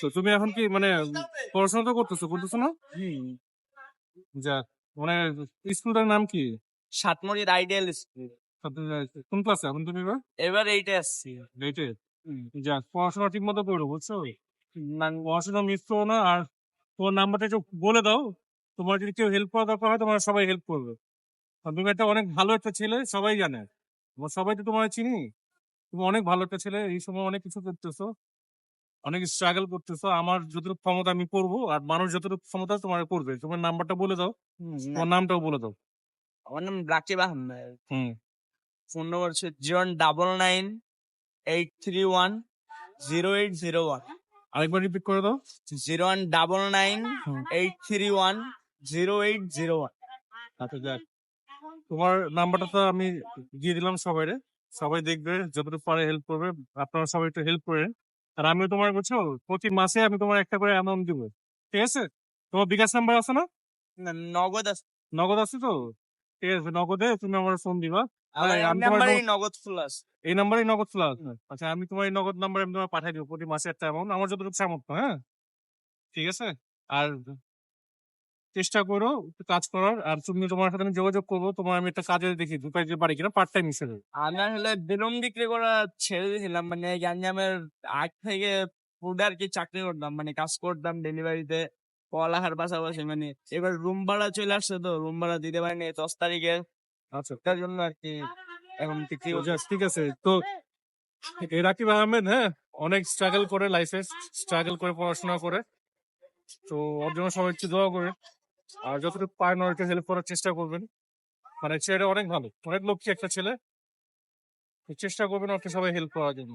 তো তুমি এখন কি মানে পড়াশোনা তো করতেছো করতেছো না? যাক মানে স্কুলটার নাম কি? সাতমরির আইডিয়াল স্কুল। কোন ক্লাসে এখন তুমি এবার? এবার এইটা আসছি। লেটে যাক পড়াশোনা ঠিক মতো করো বুঝছ? পড়াশোনা মিস করো না আর তোমার নাম্বারটা একটু বলে দাও। তোমার যদি কেউ হেল্প করা দরকার হয় তোমার সবাই হেল্প করবে। তুমি একটা অনেক ভালো একটা ছেলে সবাই জানে। সবাই তো তোমার চিনি। তুমি অনেক ভালো একটা ছেলে এই সময় অনেক কিছু করতেছো। অনেক স্ট্রাগল করতেছো। আমার যতটুকু ক্ষমতা আমি করব আর মানুষ যতটুকু ক্ষমতা তোমার করবে। তোমার নাম্বারটা বলে দাও। তোমার নামটাও বলে দাও। আমার নাম রাকিব আহমেদ। হুম। ফোন নম্বর হচ্ছে zero double nine eight three one zero eight zero one. আরেকবার রিপিট করে দাও। Zero one double nine eight three one zero eight zero one. আচ্ছা যাক। তোমার নাম্বারটা তো আমি দিয়ে দিলাম সবাইরে। সবাই দেখবে যতটুকু পারে হেল্প করবে আপনারা সবাই একটু হেল্প করে আর আমিও তোমার বুঝছ প্রতি মাসে আমি তোমার একটা করে অ্যামাউন্ট দিব ঠিক আছে? তোমার বিকাশ নাম্বার আছে না? নগদ আছে। নগদ আছে তো? ঠিক আছে নগদে তুমি আমার ফোন দিবা। আমি নগদ- নগদ ফুল আছে। এই নাম্বারেই নগদ খোলা আচ্ছা আমি তোমার এই নগদ নাম্বার আমি তোমার পাঠিয়ে দিব প্রতি মাসে একটা অ্যামাউন্ট আমার যতটুকু সামর্থ্য হ্যাঁ? ঠিক আছে? আর চেষ্টা করো একটু কাজ করার। আর তুমি তোমার সাথে আমি যোগাযোগ করব। তোমার আমি একটা কাজে দেখি দুপাই যে পারি কিনা পার্ট টাইম হিসেবে। আমি আসলে বেলুন বিক্রি করা ছেড়ে দিয়েছিলাম। মানে গ্যাঞ্জামের আগ থেকে ফুড আর কি চাকরি করতাম। মানে কাজ করতাম ডেলিভারিতে পড়ালেখার পাশাপাশি। মানে এবার রুম ভাড়া চলে আসছে তো রুম ভাড়া দিতে পারিনি দশ তারিখে। আচ্ছা। তার জন্য আর কি এখন বিক্রি করছি। ঠিক আছে। তো এই রাকিব আহমেদ হ্যাঁ? অনেক স্ট্রাগল করে লাইফে স্ট্রাগল করে পড়াশোনা করে। তো ওর জন্য সবাই একটু দোয়া করে। আর যতটুকু পারেন ওর হেল্প করার চেষ্টা করবেন। মানে ছেলেটা অনেক ভালো, অনেক লক্ষ্মী একটা ছেলে। চেষ্টা করবেন ওকে সবাই হেল্প করার জন্য।